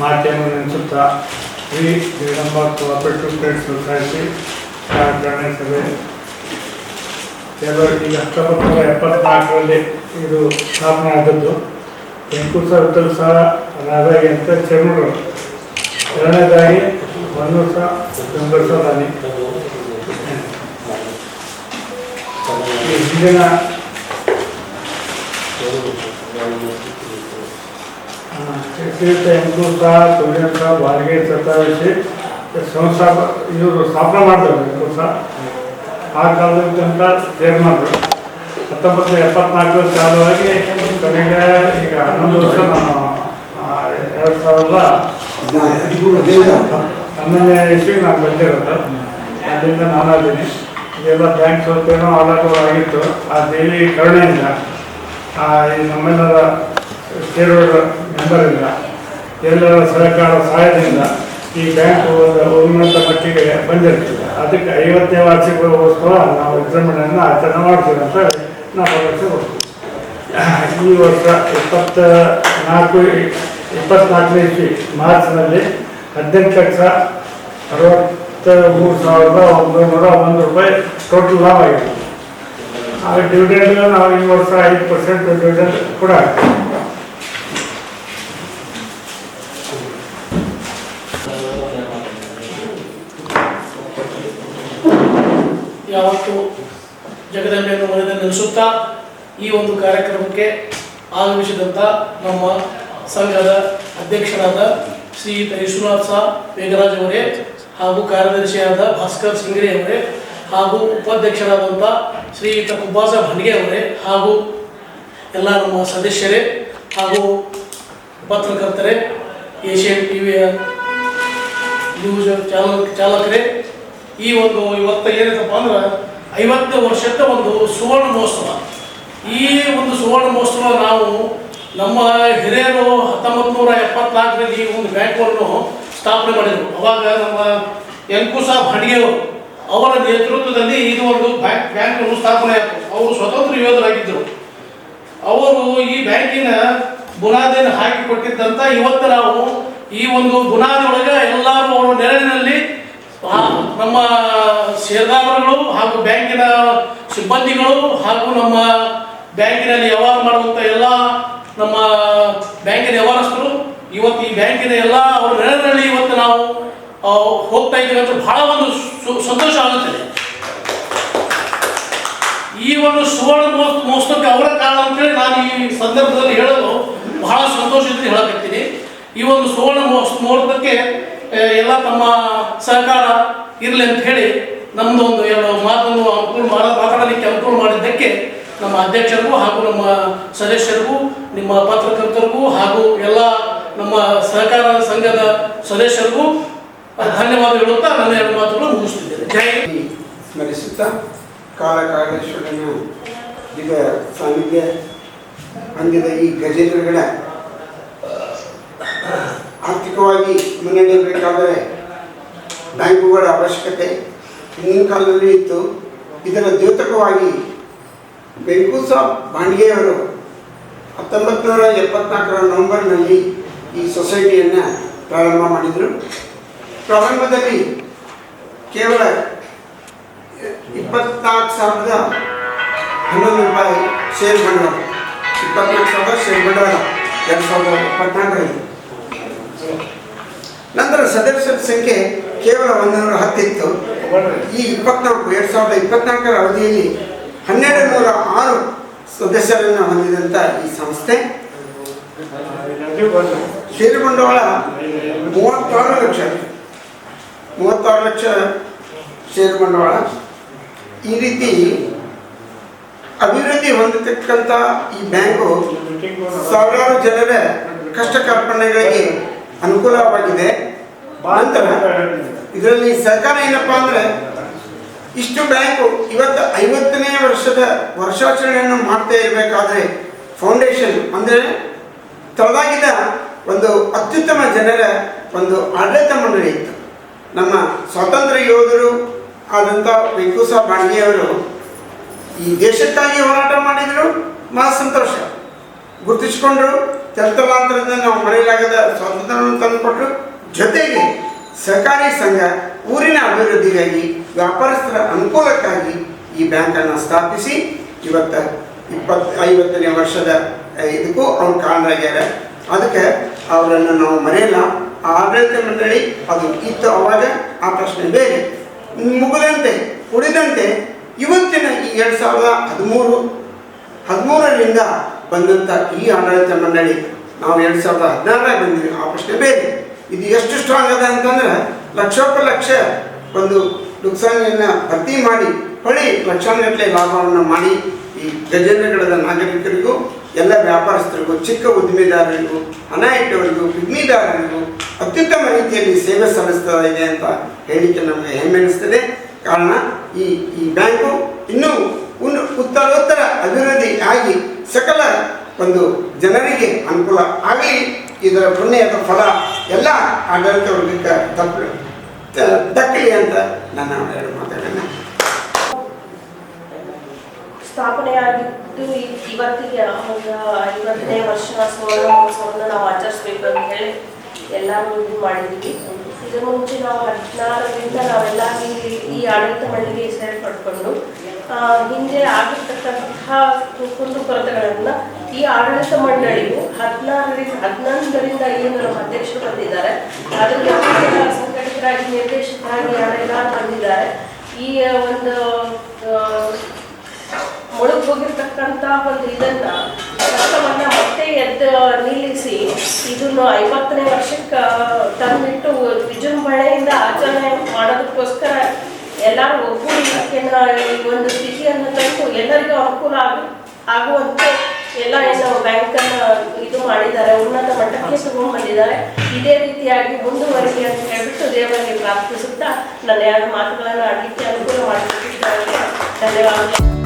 ಮಾತೆಯನ್ನು ನೆನೆಸುತ್ತಾ? Shri Jagadamba cooperative credit society ಕಾರ್ಯಕ್ರಮ ಸಭೆ. ಎರಡು ಈಗ ಹತ್ತೊಂಬತ್ತು ನೂರ ಎಪ್ಪತ್ನಾಲ್ಕರಲ್ಲಿ ಇದು ಸ್ಥಾಪನೆ ಆದದ್ದು. ಎಂಕುಸ ಸಹ ರಾಧಾಗಿ ಅಂತ ಚೆನ್ನೂರು ಎರಡನೇದಾಗಿ ಒಂದು ವರ್ಷ ಬೆಂಬಲಿಸೋದಾನಿ ಹಿಂದಿನ ಶ್ರೀಯುತ ಎಂಕುಸ ಸೂರ್ಯಂತ ಬಾರಿಗೆ ಸತ್ತಾಯಿಸಿ ಸಂಸ್ಥಾಪ, ಇವರು ಸ್ಥಾಪನೆ ಮಾಡ್ತಾರೆ ಎಂಕುಸ ಆ ಕಾಲದಲ್ಲಿ ತನಕ ಚೇರ್ಮನ್ರು ಹತ್ತೊಂಬತ್ತು ಎಪ್ಪತ್ನಾಲ್ಕು ಚಾಲುವಾಗಿ ಕೊನೆಗೆ ಈಗ ಹನ್ನೊಂದು ವರ್ಷ ನಾನು ಎರಡು ಸಾವಿರದ ಹನ್ನೊಂದನೇ ಇಸ್ವಿಗೆ ನಾನು ಬಂದಿರೋದು. ಅಲ್ಲಿಂದ ನಾನು ಅದೀನಿ ಇದೆಲ್ಲ ಬ್ಯಾಂಕ್ ಆಡಳಿತ ಆಗಿತ್ತು ಆ ದೇವಿ ಕರುಣೆಯಿಂದ ಈ ನಮ್ಮೆಲ್ಲರ ಶೇರ್ ಮೆಂಬರಿಂದ ಎಲ್ಲರ ಸರ್ಕಾರ ಸಹಾಯದಿಂದ ಈ ಬ್ಯಾಂಕ್ ಉನ್ನತ ಮಟ್ಟಿಗೆ ಬಂದಿರ್ತದೆ. ಅದಕ್ಕೆ ಐವತ್ತನೇ ವಾರ್ಷಿಕೋತ್ಸವ ನಾವು ವಿಜೃಂಭಣೆಯನ್ನು ಆಚರಣೆ ಮಾಡ್ತೀವಿ ಅಂತ ನಾವು ಕೊಡ್ತೀವಿ. ಈ ವರ್ಷ ಇಪ್ಪತ್ತ ನಾಲ್ಕು ಇಪ್ಪತ್ನಾಲ್ಕನೇ ಇಸ್ವಿ ಮಾರ್ಚ್ನಲ್ಲಿ ಹದಿನೆಂಟು ಲಕ್ಷ ಅರವತ್ತ ಮೂರು ಸಾವಿರದ ಒಂಬೈನೂರ ಒಂದು ರೂಪಾಯಿ ಟೋಟಲ್ ಲಾಭ ಆಗಿದೆ ಆ ಡಿವಿಡೆಂಡ್ ನಾವು ಈ ವರ್ಷ ಐದು ಪರ್ಸೆಂಟ್ ಡಿವಿಡೆಂಡ್ ಕೂಡ ಆಗ್ತದೆ ಜಗದಂಬೆಯನ್ನು ಮನೆಯಲ್ಲಿ ನೆಲೆಸುತ್ತಾ ಈ ಒಂದು ಕಾರ್ಯಕ್ರಮಕ್ಕೆ ಆಗಮಿಸಿದಂಥ ನಮ್ಮ ಸಂಘದ ಅಧ್ಯಕ್ಷರಾದ ಶ್ರೀಯುತ ವಿಶ್ವನಾಥ್ ಸಾ ವೇಗರಾಜ್ ಅವರೇ ಹಾಗೂ ಕಾರ್ಯದರ್ಶಿಯಾದ ಭಾಸ್ಕರ್ ಸಿಂಗ್ರೆ ಅವರೇ ಹಾಗೂ ಉಪಾಧ್ಯಕ್ಷರಾದಂಥ ಶ್ರೀಯುತ ಕುಬ್ಬಾಸ ಭಂಡಿಗೆ ಅವರೇ ಹಾಗೂ ಎಲ್ಲ ನಮ್ಮ ಸದಸ್ಯರೇ ಹಾಗೂ ಪತ್ರಕರ್ತರೇ, ಏಷ್ಯನ್ ಟಿ ವಿಯ ನ್ಯೂಸ್ ಚಾಲಕ ಚಾಲಕರೇ, ಈ ಒಂದು ಇವತ್ತು ಏನೈತಪ್ಪ ಅಂದ್ರೆ ಐವತ್ತನೇ ವರ್ಷದ ಒಂದು ಸುವರ್ಣ ಮಹೋತ್ಸವ. ಈ ಒಂದು ಸುವರ್ಣ ಮಹೋತ್ಸವ ನಾವು ನಮ್ಮ ಹಿರಿಯರು ಹತ್ತೊಂಬತ್ತು ನೂರ ಎಪ್ಪತ್ನಾಲ್ಕರಲ್ಲಿ ಈ ಒಂದು ಬ್ಯಾಂಕನ್ನು ಸ್ಥಾಪನೆ ಮಾಡಿದರು. ಅವಾಗ ನಮ್ಮ ಎಂಕುಸ ಹಡಿಗೆಯವರು ಅವರ ನೇತೃತ್ವದಲ್ಲಿ ಇದು ಒಂದು ಬ್ಯಾಂಕ್ ಬ್ಯಾಂಕನ್ನು ಸ್ಥಾಪನೆ ಆಯಿತು. ಅವರು ಸ್ವತಂತ್ರ ಯೋಧರಾಗಿದ್ದರು. ಅವರು ಈ ಬ್ಯಾಂಕಿನ ಬುನಾದಿಯನ್ನು ಹಾಕಿಕೊಟ್ಟಿದ್ದಂಥ ಇವತ್ತು ನಾವು ಈ ಒಂದು ಬುನಾದಿ ಒಳಗೆ ಎಲ್ಲರೂ ಅವರ ನೆರಳಿನಲ್ಲಿ ನಮ್ಮ ಷೇರ್ದಾರಗಳು ಹಾಗೂ ಬ್ಯಾಂಕಿನ ಸಿಬ್ಬಂದಿಗಳು ಹಾಗೂ ನಮ್ಮ ಬ್ಯಾಂಕಿನಲ್ಲಿ ವ್ಯವಹಾರ ಮಾಡುವಂಥ ಎಲ್ಲ ನಮ್ಮ ಬ್ಯಾಂಕಿನ ವ್ಯವಹಾರಸ್ಥರು, ಇವತ್ತು ಈ ಬ್ಯಾಂಕಿನ ಎಲ್ಲ ಅವರ ನೆರಳಿನಲ್ಲಿ ಇವತ್ತು ನಾವು ಹೋಗ್ತಾ ಇದ್ದೀವಿ ಅಂತ ಬಹಳ ಒಂದು ಸಂತೋಷ ಆಗುತ್ತದೆ ಈ ಒಂದು ಸುವರ್ಣ ಮಹೋತ್ಸ- ಮಹೋತ್ಸವಕ್ಕೆ ಅವರ ಕಾರಣ ಅಂತೇಳಿ ನಾನು ಈ ಸಂದರ್ಭದಲ್ಲಿ ಹೇಳಲು ಬಹಳ ಸಂತೋಷದಿಂದ ಹೇಳಕತ್ತೀನಿ. ಈ ಒಂದು ಸುವರ್ಣ ಮಹೋತ್ಸವಕ್ಕೆ ಎಲ್ಲ ತಮ್ಮ ಸಹಕಾರ ಇರಲಿ ಅಂತ ಹೇಳಿ ನಮ್ಮದು ಒಂದು ಎರಡು ಮಾತನ್ನು ಅನುಕೂಲ ಮಾಡ ಮಾತಾಡಲಿಕ್ಕೆ ಅನುಕೂಲ ಮಾಡಿದ್ದಕ್ಕೆ ನಮ್ಮ ಅಧ್ಯಕ್ಷರಿಗೂ ಹಾಗೂ ನಮ್ಮ ಸದಸ್ಯರಿಗೂ, ನಿಮ್ಮ ಪತ್ರಕರ್ತರಿಗೂ ಹಾಗೂ ಎಲ್ಲ ನಮ್ಮ ಸಹಕಾರ ಸಂಘದ ಸದಸ್ಯರಿಗೂ ಧನ್ಯವಾದ ಹೇಳುತ್ತಾ ನನ್ನ ಎರಡು ಮಾತುಗಳು ಮುಗಿಸುತ್ತಿದ್ದೇನೆ ಜೈ. ಸ್ಮರಿಸುತ್ತಾ ಕಾಲಕಾಲೇಶ್ವರನ ಈಗ ಸಾನ್ನಿಧ್ಯ ಹೊಂದಿದ ಈ ಗಜೇಂದ್ರಗಳ ಆರ್ಥಿಕವಾಗಿ ಮುನ್ನಡೆಯಬೇಕಾದರೆ ಬ್ಯಾಂಕುಗಳ ಅವಶ್ಯಕತೆ ಹಿಂದಿನ ಕಾಲದಲ್ಲಿ ಇತ್ತು. ಇದರ ದ್ಯೋತಕವಾಗಿ ಬೆಂಕೂಸ ಬಾಂಡ್ಗೆಯವರು ಹತ್ತೊಂಬತ್ತು ನೂರ ಎಪ್ಪತ್ನಾಲ್ಕರ ನವೆಂಬರ್ನಲ್ಲಿ ಈ ಸೊಸೈಟಿಯನ್ನು ಪ್ರಾರಂಭ ಮಾಡಿದರು. ಪ್ರಾರಂಭದಲ್ಲಿ ಕೇವಲ ಇಪ್ಪತ್ನಾಲ್ಕು ಸಾವಿರದ ಹನ್ನೊಂದು ರೂಪಾಯಿ ಶೇರ್ ಬಂಡವಾಳ, ಇಪ್ಪತ್ನಾಲ್ಕು ಸಾವಿರ ಶೇರ್ ಬಂಡವಾಳ ಎರಡು ಸಾವಿರದ ಇಪ್ಪತ್ನಾಲ್ಕರಲ್ಲಿ. ನಂತರ ಸದಸ್ಯರ ಸಂಖ್ಯೆ ಕೇವಲ ಒಂದು ನೂರ ಹತ್ತಿತ್ತು ಈ ಇಪ್ಪತ್ನಾಲ್ಕು, ಎರಡು ಸಾವಿರದ ಇಪ್ಪತ್ನಾಲ್ಕರ ಅವಧಿಯಲ್ಲಿ ಹನ್ನೆರಡು ನೂರ ಆರು ಸದಸ್ಯರನ್ನು ಹೊಂದಿದಂಥ ಈ ಸಂಸ್ಥೆ. ಷೇರು ಬಂಡವಾಳ ಮೂವತ್ತಾರು ಲಕ್ಷ. ಮೂವತ್ತಾರು ಲಕ್ಷ ಷೇರು ಬಂಡವಾಳ ಈ ರೀತಿ ಅಭಿವೃದ್ಧಿ ಹೊಂದತಕ್ಕಂಥ ಈ ಬ್ಯಾಂಕು ಸಾವಿರಾರು ಜನರ ಕಷ್ಟ ಕಾರ್ಪಣ್ಯಗಳಿಗೆ ಅನುಕೂಲವಾಗಿದೆ. ನಂತರ ಇದರಲ್ಲಿ ಸರ್ಕಾರ ಏನಪ್ಪಾ ಅಂದ್ರೆ, ಇಷ್ಟು ಬ್ಯಾಂಕು ಇವತ್ತು ಐವತ್ತನೇ ವರ್ಷದ ವರ್ಷಾಚರಣೆಯನ್ನು ಮಾಡ್ತಾ ಇರಬೇಕಾದ್ರೆ ಫೌಂಡೇಶನ್ ಅಂದರೆ ತೊಳೆದಾಗಿದ್ದ ಒಂದು ಅತ್ಯುತ್ತಮ ಜನರ ಒಂದು ಆಡಳಿತ ಮಂಡಳಿ ಇತ್ತು. ನಮ್ಮ ಸ್ವಾತಂತ್ರ್ಯ ಯೋಧರು ಆದಂಥ ವೆಂಕುಸ ಬಾಂಡಿಯವರು ಈ ದೇಶಕ್ಕಾಗಿ ಹೋರಾಟ ಮಾಡಿದರು. ಮಹಾ ಸಂತೋಷ. ಗುರುತಿಸ್ಕೊಂಡ್ರು. ತಲತಲಾಂತರದಿಂದ ನಾವು ಮರೆಯಲಾಗದ ಸ್ವಾತಂತ್ರ್ಯವನ್ನು ತಂದುಕೊಟ್ರು. ಜೊತೆಗೆ ಸಹಕಾರಿ ಸಂಘ ಊರಿನ ಅಭಿವೃದ್ಧಿಗಾಗಿ ವ್ಯಾಪಾರಸ್ಥರ ಅನುಕೂಲಕ್ಕಾಗಿ ಈ ಬ್ಯಾಂಕನ್ನು ಸ್ಥಾಪಿಸಿ ಇವತ್ತು ಇಪ್ಪತ್ತು ಐವತ್ತನೇ ವರ್ಷದ ಇದಕ್ಕೂ ಅವ್ರು ಕಾರಣರಾಗ್ಯಾರ. ಅದಕ್ಕೆ ಅವರನ್ನು ನಾವು ಮರೆಯಲ್ಲ. ಆಡಳಿತ ಮಂಡಳಿ ಅದು ಇತ್ತು ಅವಾಗ, ಆ ಪ್ರಶ್ನೆ ಬೇರೆ. ಮುಗಿದಂತೆ, ಉಳಿದಂತೆ ಇವತ್ತಿನ ಈ ಎರಡು ಸಾವಿರದ ಹದಿಮೂರು, ಹದಿಮೂರರಿಂದ ಬಂದಂಥ ಈ ಆಡಳಿತ ಮಂಡಳಿ ನಾವು ಎರಡು ಸಾವಿರದ ಹದಿನಾರರಾಗ ಬಂದಿವಿ. ಆ ಪ್ರಶ್ನೆ ಬೇರೆ. ಇದು ಎಷ್ಟು ಸ್ಟ್ರಾಂಗ್ ಅದ ಅಂತಂದ್ರೆ ಲಕ್ಷೋಪಲಕ್ಷ ಒಂದು ನುಕ್ಸಾನಿಯನ್ನು ಭರ್ತಿ ಮಾಡಿ, ಹೊಳಿ ಲಕ್ಷಾನುಗಟ್ಟಲೆ ಲಾಭವನ್ನು ಮಾಡಿ ಈ ಗಜೇಂದ್ರಗಡದ ನಾಗರಿಕರಿಗೂ, ಎಲ್ಲ ವ್ಯಾಪಾರಸ್ಥರಿಗೂ, ಚಿಕ್ಕ ಉದ್ದಿಮೆದಾರರಿಗೂ ಇಟ್ಟವರಿಗೂ ಪಿಗ್ಮಿದಾರರಿಗೂ ಅತ್ಯುತ್ತಮ ರೀತಿಯಲ್ಲಿ ಸೇವೆ ಸಲ್ಲಿಸ್ತಾ ಇದೆ ಅಂತ ಹೇಳಿಕೆ ನಮಗೆ ಹೆಮ್ಮೆ ಅನಿಸ್ತದೆ ಕಾರಣ ಈ ಈ ಬ್ಯಾಂಕು ಇನ್ನೂ ಉತ್ತರೋತ್ತರ ಅಭಿವೃದ್ಧಿ ಆಗಿ ಸಕಲ ಒಂದು ಜನರಿಗೆ ಅನುಕೂಲ ಆಗಲಿ. ಇದರ ಪುಣ್ಯದ ಫಲ ಎಲ್ಲ ಆಡಳಿತ ವರ್ಗಕ್ಕೆ ತಪ್ಪು ದಕ್ಕಲಿ ಅಂತ ನನ್ನ ಎರಡು ಮಾತಾಡೋಣ ಸ್ಥಾಪನೆಯಾಗಿದ್ದು ಇ- ಇವತ್ತಿಗೆ ಒಂದು ಐವತ್ತನೇ ವರ್ಷ, ಸುವರ್ಣ ಮಹೋತ್ಸವವನ್ನು ನಾವು ಆಚರಿಸ್ಬೇಕು ಅಂತ ಹೇಳಿ ಎಲ್ಲರೂ ಇದು ಮಾಡಿದ್ವಿ ಇದ್ರ ಮುಂಚೆ ನಾವು ಹದಿನಾರರಿಂದ ನಾವೆಲ್ಲ ಇಲ್ಲಿ ಈ ಆಡಳಿತ ಮಂಡಳಿಗೆ ಸೇರ್ಪಡ್ಕೊಂಡು ಹಿಂದೆ ಆಗಿರ್ತಕ್ಕಂತಹ ಕುಂದು ಕೊರತೆಗಳನ್ನು ಈ ಆಡಳಿತ ಮಂಡಳಿಯು ಹದಿನಾರರಿಂದ ಹದಿನಾಲ್ಕರಿಂದ ಏನು ನಮ್ಮ ಅಧ್ಯಕ್ಷರು ಬಂದಿದ್ದಾರೆ. ಅದಕ್ಕೆ ಸಂಘಟಕರಾಗಿ ನಿರ್ದೇಶಕರಾಗಿ ಯಾರೆಲ್ಲ ಬಂದಿದ್ದಾರೆ. ಈ ಒಂದು ಮುಳುಗ್ ಹೋಗಿರ್ತಕ್ಕಂಥ ಒಂದು ಇದನ್ನ ಕಷ್ಟವನ್ನ ಮತ್ತೆ ಎದ್ದು ನಿಲ್ಲಿಸಿ ಇದನ್ನು ಐವತ್ತನೇ ವರ್ಷಕ್ಕೆ ತಂದಿಟ್ಟು ವಿಜೃಂಭಣೆಯಿಂದ ಆಚರಣೆ ಮಾಡೋದಕ್ಕೋಸ್ಕರ ಎಲ್ಲರೂ ಒಗ್ಗೂಡಿ ಇದಕ್ಕೆಲ್ಲ ಈ ಒಂದು ಸ್ಥಿತಿಯನ್ನು ತಂದು ಎಲ್ಲರಿಗೂ ಅನುಕೂಲ ಆಗ, ಆಗುವಂತೆ ಎಲ್ಲ ಹೆಚ್ಚು ಬ್ಯಾಂಕ್ ಅನ್ನ ಇದು ಮಾಡಿದ್ದಾರೆ, ಉನ್ನತ ಮಟ್ಟಕ್ಕೆ ತಗೊಂಡು ಬಂದಿದ್ದಾರೆ ಇದೇ ರೀತಿಯಾಗಿ ಮುಂದುವರಿಕೆ ಅಂತ ಹೇಳ್ಬಿಟ್ಟು ದೇವರಿಗೆ ಪ್ರಾರ್ಥಿಸುತ್ತಾ ನನ್ನ ಎರಡು ಮಾತುಗಳನ್ನು ಆಡಲಿಕ್ಕೆ ಅನುಕೂಲ ಮಾಡಿಕೊಟ್ಟಿದ್ದಾರೆ ಧನ್ಯವಾದಗಳು.